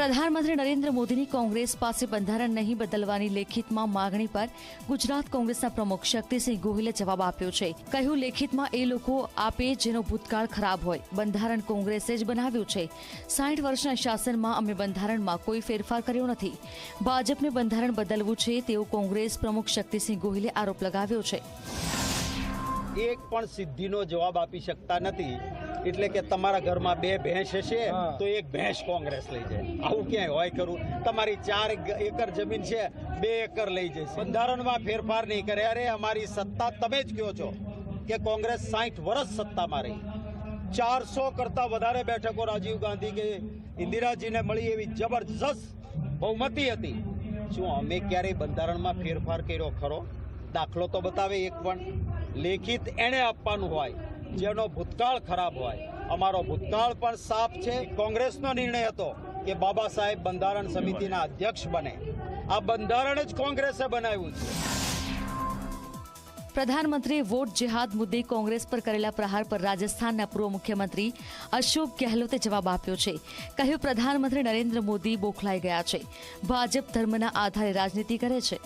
પ્રધાનમંત્રી નરેન્દ્ર મોદીની કોંગ્રેસ પાસે બંધારણ નહીં બદલવાની લેખિતમાં માગણી પર ગુજરાત કોંગ્રેસના પ્રમુખ શક્તિસિંહ ગોહિલે જવાબ આપ્યો છે. કહ્યું, લેખિતમાં એ લોકો આપે જેનો ભૂતકાળ ખરાબ હોય. બંધારણ કોંગ્રેસે જ બનાવ્યું છે. સાઠ વર્ષના શાસનમાં અમે બંધારણમાં કોઈ ફેરફાર કર્યો નથી. ભાજપને બંધારણ બદલવું છે તેવો કોંગ્રેસ પ્રમુખ શક્તિસિંહ ગોહિલે આરોપ લગાવ્યો છે. એક પણ સિદ્ધિનો જવાબ આપી શકતા નથી. એટલે કે તમારા ઘરમાં બે ભેંસ હશે તો એક ભેંસ કોંગ્રેસ લઈ જાય. આવું ક્યાંય હોય ખરું? તમારી ચાર એકર જમીન છે બે એકર લઈ જશે. બંધારણમાં ફેરફાર નહીં કરે. અરે અમારી સત્તા તમે જ કહો છો કે કોંગ્રેસ સાઠ વર્ષ સત્તામાં રહી. ચારસો કરતા વધારે બેઠકો રાજીવ ગાંધી કે ઇન્દિરાજીને મળી એવી જબરજસ્ત બહુમતી હતી. શું અમે ક્યારેય બંધારણમાં ફેરફાર કર્યો ખરો? દાખલો તો બતાવે એક પણ. લેખિત એણે આપવાનું હોય. જેનો ભૂતકાળ ખરાબ હોય. અમારો ભૂતકાળ પણ સાફ છે. કોંગ્રેસનો નિર્ણય હતો કે બાબા સાહેબ બંધારણ સમિતિના અધ્યક્ષ બને. આ બંધારણ જ કોંગ્રેસે બનાવ્યું છે. પ્રધાનમંત્રીએ વોટ જેહાદ મુદ્દે કોંગ્રેસ પર કરેલા પ્રહાર પર રાજસ્થાનના પૂર્વ મુખ્યમંત્રી અશોક ગેહલોતે જવાબ આપ્યો છે. કહ્યું, પ્રધાનમંત્રી નરેન્દ્ર મોદી બોખલાઈ ગયા છે. ભાજપ ધર્મના આધારે રાજનીતિ કરે છે.